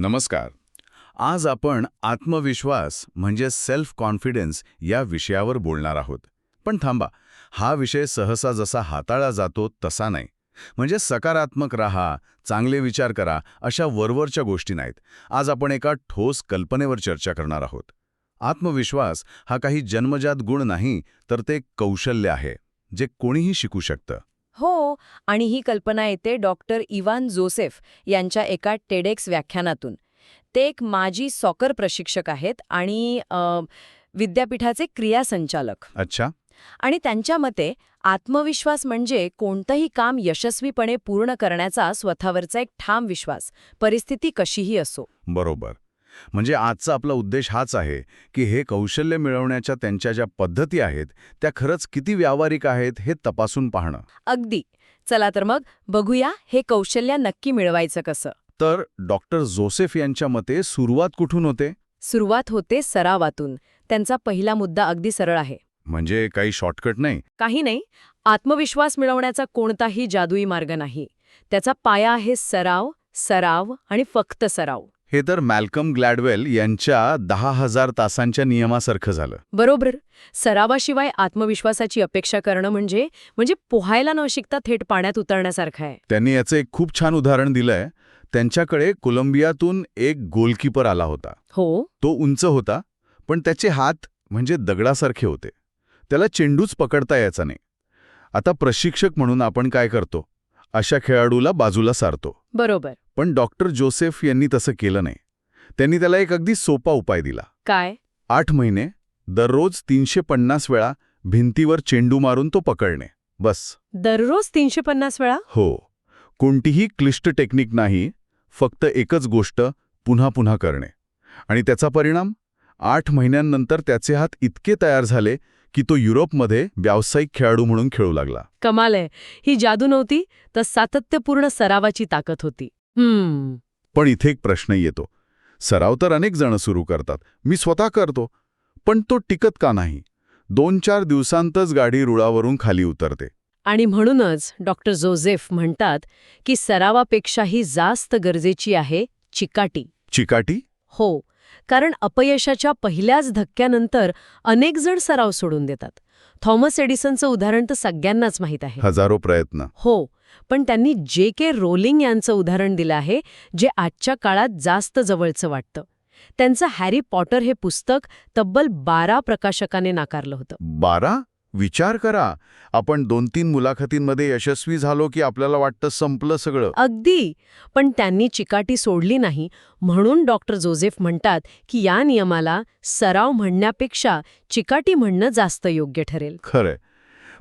नमस्कार. आज आपण आत्मविश्वास म्हणजे सेल्फ कॉन्फिडन्स या विषयावर बोलणार आहोत. पण थांबा हा विषय सहसा जसा हाताळला जातो तसा नाही. म्हणजे सकारात्मक राहा चांगले विचार करा अशा वरवरच्या गोष्टी नाहीत. आज आपण एका ठोस कल्पनेवर चर्चा करणार आहोत. आत्मविश्वास हा काही जन्मजात गुण नाही तर ते कौशल्य आहे जे कोणीही शिकू शकतं. हो आणि ही कल्पना येते डॉक्टर इवान जोसेफ यांच्या एका टेडेक्स व्याख्यानातून. ते एक माजी सॉकर प्रशिक्षक आहेत आणि विद्यापीठाचे क्रियासंचालक. अच्छा. आणि त्यांच्या मते आत्मविश्वास म्हणजे कोणतंही काम यशस्वीपणे पूर्ण करण्याचा स्वतःवरचा एक ठाम विश्वास परिस्थिती कशीही असो. बरोबर. म्हणजे आजचा आपला उद्देश हाच आहे की हे कौशल्य मिळवण्याच्या त्यांच्या ज्या पद्धती आहेत त्या खरंच किती व्यावहारिक आहेत हे तपासून पाहणं. अगदी. चला तर मग बघूया हे कौशल्य नक्की मिळवायचं कसं. तर डॉक्टर जोसेफ यांच्या मते सुरुवात कुठून होते? सुरुवात होते सरावातून. त्यांचा पहिला मुद्दा अगदी सरळ आहे. म्हणजे काही शॉर्टकट नाही? काही नाही. आत्मविश्वास मिळवण्याचा कोणताही जादुई मार्ग नाही. त्याचा पाया आहे सराव सराव आणि फक्त सराव. हे तर मॅल्कम ग्लॅडवेल यांच्या दहा हजार तासांच्या नियमासारखं झालं. बरोबर. सरावाशिवाय आत्मविश्वासाची अपेक्षा करणं म्हणजे म्हणजे पोहायला न शिकता थेट पाण्यात उतरण्यासारखं आहे. त्यांनी याचं एक खूप छान उदाहरण दिलंय. त्यांच्याकडे कोलंबियातून एक गोलकीपर आला होता. हो. तो उंच होता पण त्याचे हात म्हणजे दगडासारखे होते. त्याला चेंडूच पकडता यायचा नाही. आता प्रशिक्षक म्हणून आपण काय करतो? अशा खेळाडूला बाजूला सारतो. बरोबर. पण डॉक्टर जोसेफ यांनी तसं केलं नाही. त्यांनी त्याला एक अगदी सोपा उपाय दिला. काय? आठ महिने दररोज तीनशे पन्नास वेळा भिंतीवर चेंडू मारून तो पकडणे. बस. दररोज तीनशे पन्नास वेळा? हो. कोणतीही क्लिष्ट टेक्निक नाही फक्त एकच गोष्ट पुन्हा पुन्हा करणे. आणि त्याचा परिणाम? आठ महिन्यांनंतर त्याचे हात इतके तयार झाले की तो युरोपमध्ये व्यावसायिक खेळाडू म्हणून खेळू लागला. कमाल आहे. ही जादू नव्हती तर सातत्यपूर्ण सरावाची ताकद होती. हम्म. पण इथे एक प्रश्न येतो. सराव तर अनेक जण सुरू करतात. मी स्वतः करतो. पण तो टिकत का नाही? दोन चार दिवसांतच गाडी रुळावरून खाली उतरते. आणि म्हणूनच डॉक्टर जोझेफ म्हणतात की सरावापेक्षाही जास्त गरजेची आहे चिकाटी. चिकाटी? हो. कारण अपयशाच्या पहिल्याच धक्क्यानंतर अनेक जण सराव सोडून देतात. थॉमस एडिसनचं उदाहरण तर सगळ्यांनाच माहीत आहे. हजारो प्रयत्न. हो पण त्यांनी जे के रोलिंग यांचं उदाहरण दिलं आहे जे आजच्या काळात जास्त जवळचं वाटतं. त्यांचं हॅरी पॉटर हे पुस्तक तब्बल बारा प्रकाशकाने नाकारलं होतं. बारा? विचार करा. आपण दोन तीन मुलाखतींमध्ये यशस्वी झालो की आपल्याला वाटतं संपलं सगळं. अगदी. पण त्यांनी चिकाटी सोडली नाही. म्हणून डॉक्टर जोझेफ म्हणतात की या नियमाला सराव म्हणण्यापेक्षा चिकाटी म्हणणं जास्त योग्य ठरेल. खरंय.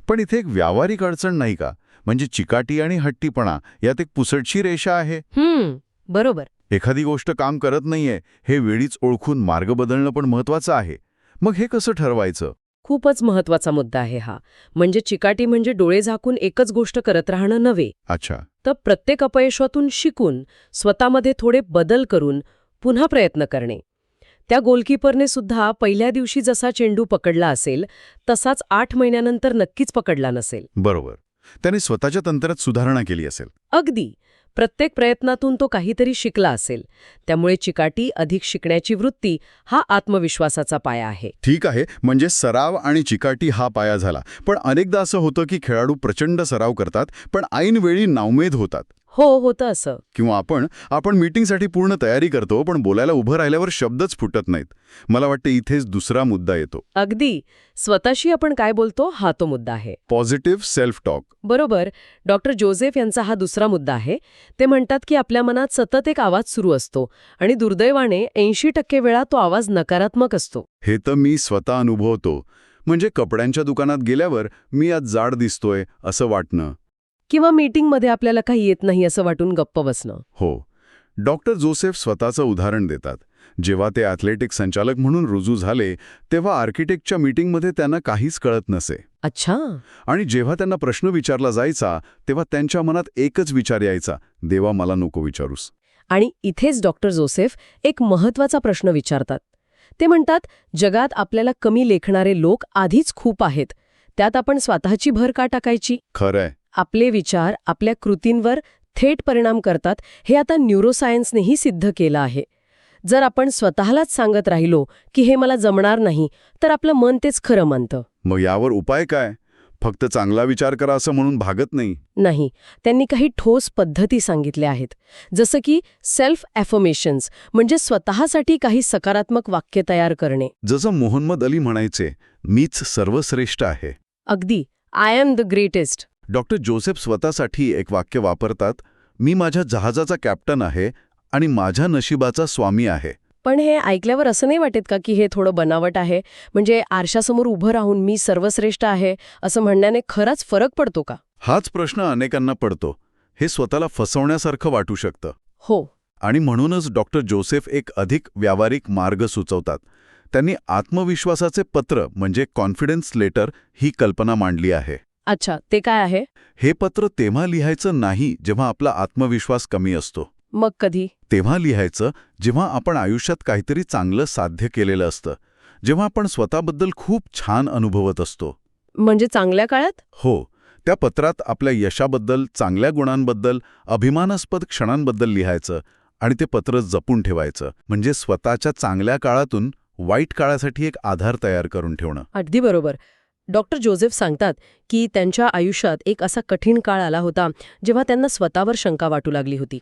पण इथे एक व्यावहारिक अडचण नाही का? म्हणजे चिकाटी आणि हट्टीपणा यात एक पुसटशी रेषा आहे. हम्म बरोबर. एखादी गोष्ट काम करत नाहीये हे वेळीच ओळखून मार्ग बदलणं पण महत्वाचं आहे. मग हे कसं ठरवायचं? खूपच महत्त्वाचा मुद्दा आहे हा. म्हणजे चिकाटी म्हणजे डोळे झाकून एकच गोष्ट करत राहणं नव्हे. अच्छा. तर प्रत्येक अपयशातून शिकून स्वतःमध्ये थोडे बदल करून पुन्हा प्रयत्न करणे. त्या गोलकीपरने सुद्धा पहिल्या दिवशी जसा चेंडू पकडला असेल तसाच आठ महिन्यानंतर नक्कीच पकडला नसेल. बरोबर. त्याने स्वतःच्या तंत्रात सुधारणा केली असेल. अगदी. प्रत्येक प्रयत्नातून तो काहीतरी शिकला असेल. त्यामुळे चिकाटी अधिक शिकण्याची वृत्ती हा आत्मविश्वासाचा पाया आहे. ठीक आहे म्हणजे सराव आणि चिकाटी हा पाया झाला. पण अनेकदा असं होतं की खेळाडू प्रचंड सराव करतात पण ऐनवेळी नावमेद होतात. हो होतं असं. किंवा आपण आपण मीटिंगसाठी पूर्ण तयारी करतो पण बोलायला उभं राहिल्यावर शब्दच फुटत नाहीत. मला वाटतं इथेच दुसरा मुद्दा येतो. अगदी. स्वतःशी आपण काय बोलतो हा तो मुद्दा आहे. पॉझिटिव्ह सेल्फ टॉक बरोबर. डॉक्टर जोझेफ यांचा हा दुसरा मुद्दा आहे. ते म्हणतात की आपल्या मनात सतत एक आवाज सुरू असतो आणि दुर्दैवाने ऐंशी टक्के वेळा तो आवाज नकारात्मक असतो. हे तर मी स्वतः अनुभवतो. म्हणजे कपड्यांच्या दुकानात गेल्यावर मी आज जाड दिसतोय असं वाटणं. किंवा मीटिंगमध्ये आपल्याला काही येत नाही असं वाटून गप्प बसणं. हो. डॉक्टर जोसेफ स्वतःचं उदाहरण देतात. जेव्हा ते ॲथलेटिक संचालक म्हणून रुजू झाले तेव्हा आर्किटेक्टच्या मीटिंगमध्ये त्यांना काहीच कळत नसे. अच्छा. आणि जेव्हा त्यांना प्रश्न विचारला जायचा तेव्हा त्यांच्या मनात एकच विचार यायचा देवा मला नको विचारूस. आणि इथेच डॉक्टर जोसेफ एक महत्त्वाचा प्रश्न विचारतात. ते म्हणतात जगात आपल्याला कमी लेखणारे लोक आधीच खूप आहेत. त्यात आपण स्वतःची भर का टाकायची? खरंय. आपले विचार आपल्या कृतींवर थेट परिणाम करतात हे आता न्यूरोसायन्सनेही सिद्ध केलं आहे. जर आपण स्वतःलाच सांगत राहिलो की हे मला जमणार नाही तर आपलं मन तेच खरं मानतं मग यावर उपाय काय? फक्त चांगला विचार करा असं म्हणून भागत नाही. नाही त्यांनी काही ठोस पद्धती सांगितल्या आहेत. जसं की सेल्फ ॲफर्मेशन्स म्हणजे स्वतःसाठी काही सकारात्मक वाक्य तयार करणे. जसं मोहम्मद अली म्हणायचे मीच सर्वश्रेष्ठ आहे. अगदी I am the greatest doctor Joseph स्वतःसाठी एक वाक्य वापरतात मी माझ्या जहाजाचा कॅप्टन आहे आणि माझ्या नशिबाचा स्वामी आहे. पण हे ऐकल्यावर असं नाही वाटत का की हे थोडं बनावट आहे? म्हणजे आरशासमोर उभं राहून मी सर्वश्रेष्ठ आहे असं म्हणण्याने खराच फरक पडतो का? हाच प्रश्न अनेकांना पडतो. हे स्वतःला फसवण्यासारखं वाटू शकतं. हो. आणि म्हणूनच डॉक्टर जोसेफ एक अधिक व्यावहारिक मार्ग सुचवतात. त्यांनी आत्मविश्वासाचे पत्र म्हणजे कॉन्फिडन्स लेटर ही कल्पना मांडली आहे. अच्छा ते काय आहे? हे पत्र तेव्हा लिहायचं नाही जेव्हा आपला आत्मविश्वास कमी असतो. मग कधी? तेव्हा लिहायचं जेव्हा आपण आयुष्यात काहीतरी चांगलं साध्य केलेलं असतं जेव्हा आपण स्वतःबद्दल खूप छान अनुभवत असतो. म्हणजे चांगल्या काळात? हो त्या पत्रात आपल्या यशाबद्दल चांगल्या गुणांबद्दल अभिमानास्पद क्षणांबद्दल लिहायचं आणि ते पत्र जपून ठेवायचं. म्हणजे स्वतःच्या चांगल्या काळातून वाईट काळासाठी एक आधार तयार करून ठेवणं. अगदी बरोबर. डॉक्टर जोसेफ सांगतात की त्यांच्या आयुष्यात एक असा कठीण काळ आला होता जेव्हा त्यांना स्वतःवर शंका वाटू लागली होती.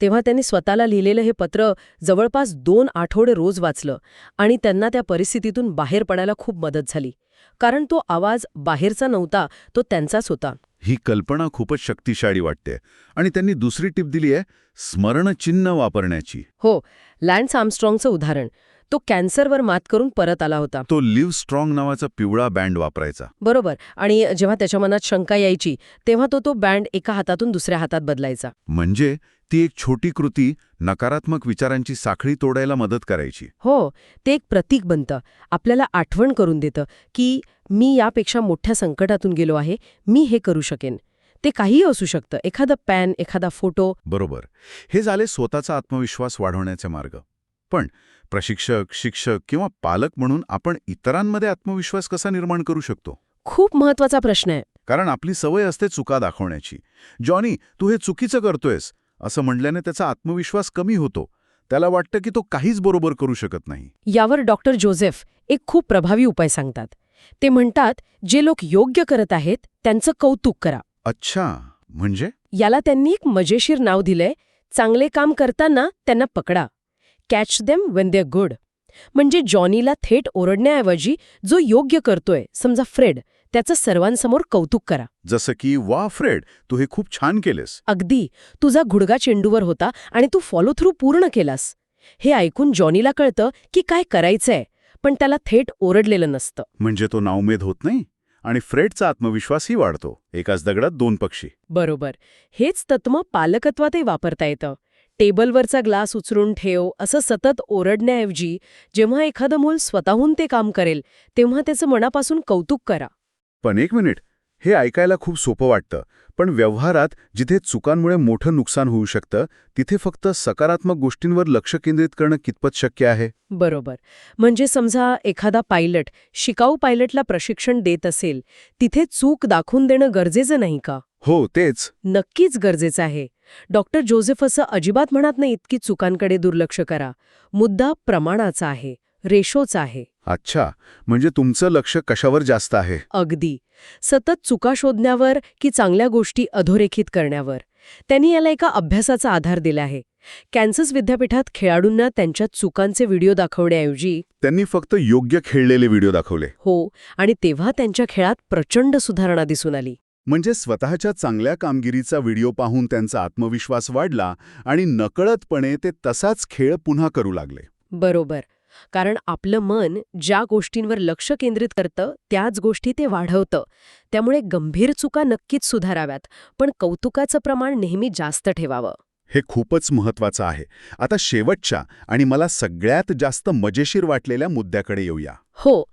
तेव्हा त्यांनी स्वतःला लिहिलेलं हे पत्र जवळपास दोन आठवडे रोज वाचलं आणि त्यांना त्या परिस्थितीतून बाहेर पडायला खूप मदत झाली. कारण तो आवाज बाहेरचा नव्हता तो त्यांचाच होता. ही कल्पना खूपच शक्तिशाळी वाटते आणि त्यांनी दुसरी टिप दिली आहे स्मरणचिन्ह वापरण्याची. हो लँड्स आर्मस्ट्रॉंगचं उदाहरण. तो कॅन्सरवर मात करून परत आला होता. तो लिव्ह स्ट्रॉंग नावाचा पिवळा बँड वापरायचा. बरोबर आणि जेव्हा त्याच्या मनात शंका यायची तेव्हा तो तो बँड एका हातातून दुसऱ्या हातात बदलायचा. म्हणजे ती एक छोटी कृती नकारात्मक विचारांची साखळी तोडायला मदत करायची. हो ते एक प्रतीक बनतं. आपल्याला आठवण करून देतं की मी यापेक्षा मोठ्या संकटातून गेलो आहे मी हे करू शकेन. ते काहीही असू शकतं. एखादं पॅन एखादा फोटो. बरोबर. हे झाले स्वतःचा आत्मविश्वास वाढवण्याचे मार्ग. पण प्रशिक्षक शिक्षक किंवा पालक म्हणून आपण इतरांमध्ये आत्मविश्वास कसा निर्माण करू शकतो? खूप महत्त्वाचा प्रश्न आहे. कारण आपली सवय असते चुका दाखवण्याची. जॉनी तू हे चुकीचं करतोयस. असं म्हणल्याने त्याचा आत्मविश्वास कमी होतो. त्याला वाटतं की तो काहीच बरोबर करू शकत नाही. यावर डॉक्टर जोसेफ एक खूप प्रभावी उपाय सांगतात. ते म्हणतात जे लोक योग्य करत आहेत त्यांचं कौतुक करा. अच्छा. म्हणजे? याला त्यांनी एक मजेशीर नाव दिलंय. चांगले काम करताना त्यांना पकडा. Catch them when they good म्हणजे जॉनीला थेट ओरडण्याऐवजी जो योग्य करतोय समजा फ्रेड त्याचं सर्वांसमोर कौतुक करा. जसं की वा फ्रेड तू हे खूप छान केलेस. अगदी. तुझा घुडगा चेंडूवर होता आणि तू फॉलो थ्रू पूर्ण केलास. हे ऐकून जॉनीला कळतं की काय करायचंय पण त्याला थेट ओरडलेलं नसतं. म्हणजे तो नावमेद होत नाही? आणि फ्रेडचा आत्मविश्वासही वाढतो एकाच दगडात दोन पक्षी. बरोबर. हेच तत्म पालकत्वातही वापरता येतं. टेबलवरचा ग्लास उचलून ठेव असं सतत ओरडण्याऐवजी जेव्हा एखादं मूल स्वतःहून ते काम करेल तेव्हा त्याचं मनापासून कौतुक करा. पण एक मिनिट हे ऐकायला खूप सोपं वाटतं पण व्यवहारात जिथे चुकांमुळे मोठं नुकसान होऊ शकतं तिथे फक्त सकारात्मक गोष्टींवर लक्ष केंद्रित करणं कितपत शक्य आहे? बरोबर. म्हणजे समजा एखादा पायलट शिकाऊ पायलटला प्रशिक्षण देत असेल तिथे चूक दाखवून देणं गरजेचं नाही का? हो तेच. नक्कीच गरजेचं आहे. डॉक्टर जोसेफ असं अजिबात म्हणत नाहीत की चुकांकडे दुर्लक्ष करा. मुद्दा प्रमाणाचा आहे. रेशोचा आहे. अच्छा म्हणजे तुमचं लक्ष कशावर जास्त आहे? अगदी. सतत चुका शोधण्यावर की चांगल्या गोष्टी अधोरेखित करण्यावर. त्यांनी याला एका अभ्यासाचा आधार दिला आहे. कॅन्सस विद्यापीठात खेळाडूंना त्यांच्या चुकांचे व्हिडिओ दाखवण्याऐवजी त्यांनी फक्त योग्य खेळलेले व्हिडिओ दाखवले. हो आणि तेव्हा त्यांच्या खेळात प्रचंड सुधारणा दिसून आली. म्हणजे स्वतःच्या चांगल्या कामगिरीचा व्हिडिओ पाहून त्यांचा आत्मविश्वास वाढला आणि नकळतपणे ते तसाच खेळ पुन्हा करू लागले. बरोबर. कारण आपलं मन ज्या गोष्टींवर लक्ष केंद्रित करतं त्याच गोष्टी ते वाढवतं. त्यामुळे गंभीर चुका नक्कीच सुधाराव्यात पण कौतुकाचं प्रमाण नेहमी जास्त ठेवावं. हे खूपच महत्वाचं आहे. आता शेवटच्या आणि मला सगळ्यात जास्त मजेशीर वाटलेल्या मुद्द्याकडे येऊया. हो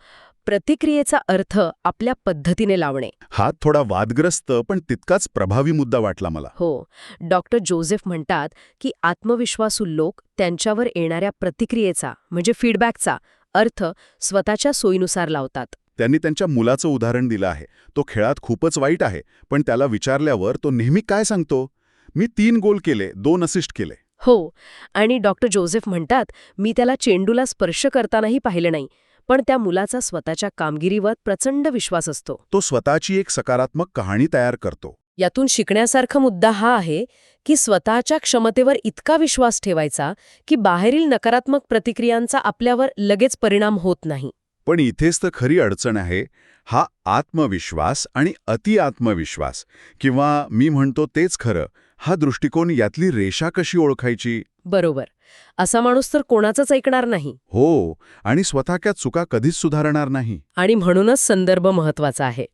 प्रतिक्रियेचा अर्थ आपल्या पद्धतीने लावणे. हा थोडा वादग्रस्त पण तितकाच प्रभावी मुद्दा वाटला मला. हो. डॉक्टर जोसेफ म्हणतात की आत्मविश्वासू लोक त्यांच्यावर येणाऱ्या प्रतिक्रियेचा म्हणजे फीडबॅकचा अर्थ स्वतःच्या सोयीनुसार लावतात. त्यांनी त्यांच्या मुलाचं उदाहरण दिलं आहे. तो खेळात खूपच वाईट आहे पण त्याला विचारल्यावर तो नेहमी काय सांगतो? मी तीन गोल केले दोन असिस्ट केले. हो. आणि डॉक्टर जोसेफ म्हणतात मी त्याला चेंडूला स्पर्श करतानाही पाहिलं नाही पण त्या मुलाचा स्वतःच्या कामगिरीवर प्रचंड विश्वास असतो. तो स्वतःची एक सकारात्मक कहाणी तयार करतो. यातून शिकण्यासारखा मुद्दा हा आहे की स्वतःच्या क्षमतेवर इतका विश्वास ठेवायचा की बाहेरील नकारात्मक प्रतिक्रियांचा आपल्यावर लगेच परिणाम होत नाही. पण इथेच तर खरी अडचण आहे हा आत्मविश्वास आणि अतिआत्मविश्वास किंवा मी म्हणतो तेच खरं हा दृष्टिकोन यातली रेषा कशी ओळखायची? बरोबर. असा माणूस तर कोणाचंच ऐकणार नाही. हो आणि स्वतःच्या चुका कधीच सुधारणार नाही. आणि म्हणूनच संदर्भ महत्त्वाचा आहे.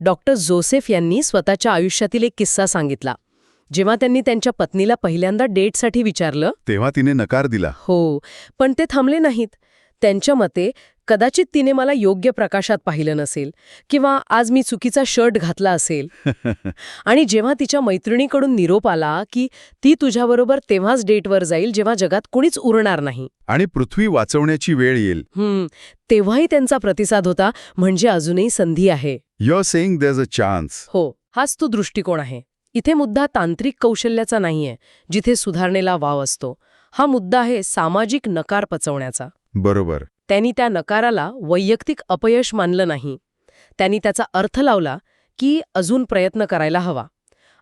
डॉक्टर जोसेफ यांनी स्वतःच्या आयुष्यातील एक किस्सा सांगितला. जेव्हा त्यांनी त्यांच्या पत्नीला पहिल्यांदा डेटसाठी विचारलं तेव्हा तिने नकार दिला. हो पण ते थांबले नाहीत. त्यांच्या मते कदाचित तिने मला योग्य प्रकाशात पाहिलं नसेल किंवा आज मी चुकीचा शर्ट घातला असेल. आणि जेव्हा तिच्या मैत्रिणीकडून निरोप आला की ती तुझ्याबरोबर तेव्हाच डेटवर जाईल जेव्हा जगात कुणीच उरणार नाही. आणि पृथ्वी वाचवण्याची वेळ येईल. हम्म तेव्हाही त्यांचा प्रतिसाद होता म्हणजे अजूनही संधी आहे. You are saying there's a chance हो हाच तो दृष्टिकोन आहे. इथे मुद्दा तांत्रिक कौशल्याचा नाहीये जिथे सुधारणेला वाव असतो. हा मुद्दा आहे सामाजिक नकार पचवण्याचा. बरोबर. त्यांनी त्या नकाराला वैयक्तिक अपयश मानलं नाही. त्यांनी त्याचा अर्थ लावला की अजून प्रयत्न करायला हवा.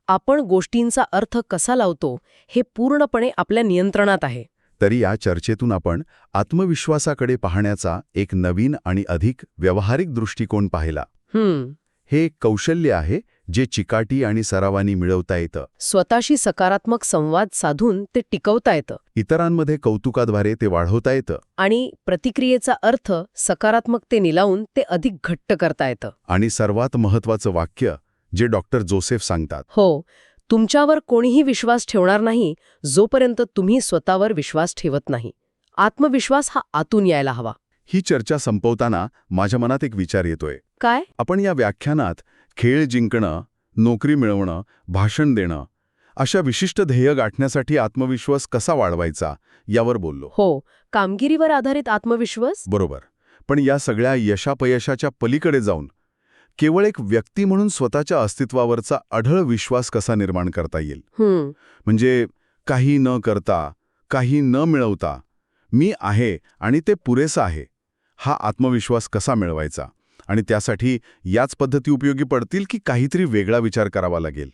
आपण गोष्टींचा अर्थ कसा लावतो हे पूर्णपणे आपल्या नियंत्रणात आहे. तरी या चर्चेतून आपण आत्मविश्वासाकडे पाहण्याचा एक नवीन आणि अधिक व्यावहारिक दृष्टिकोन पाहिला. हम्म. हे एक कौशल्य आहे जे चिकाटी आणि सरावानी मिळवता येतं. स्वतःशी सकारात्मक संवाद साधून ते टिकवता येतं. इतरांमध्ये कौतुकाद्वारे ते वाढवता येतं. आणि प्रतिक्रियेचा अर्थ सकारात्मकतेने लावून ते अधिक घट्ट करता येतं. आणि सर्वात महत्वाचं वाक्य जे डॉक्टर जोसेफ सांगतात. हो तुमच्यावर कोणीही विश्वास ठेवणार नाही जोपर्यंत तुम्ही स्वतःवर विश्वास ठेवत नाही. आत्मविश्वास हा आतून यायला हवा. ही चर्चा संपवताना माझ्या मनात एक विचार येतोय. काय? आपण या व्याख्यानात खेळ जिंकणं नोकरी मिळवणं भाषण देणं अशा विशिष्ट ध्येय गाठण्यासाठी आत्मविश्वास कसा वाढवायचा यावर बोललो. हो कामगिरीवर आधारित आत्मविश्वास? बरोबर. पण या सगळ्या यशापयशाच्या पलीकडे जाऊन केवळ एक व्यक्ती म्हणून स्वतःच्या अस्तित्वावरचा अढळ विश्वास कसा निर्माण करता येईल? म्हणजे काही न करता काही न मिळवता मी आहे आणि ते पुरेसं आहे हा आत्मविश्वास कसा मिळवायचा? आणि त्यासाठी याच पद्धती उपयोगी पडतील की काहीतरी वेगळा विचार करावा लागेल?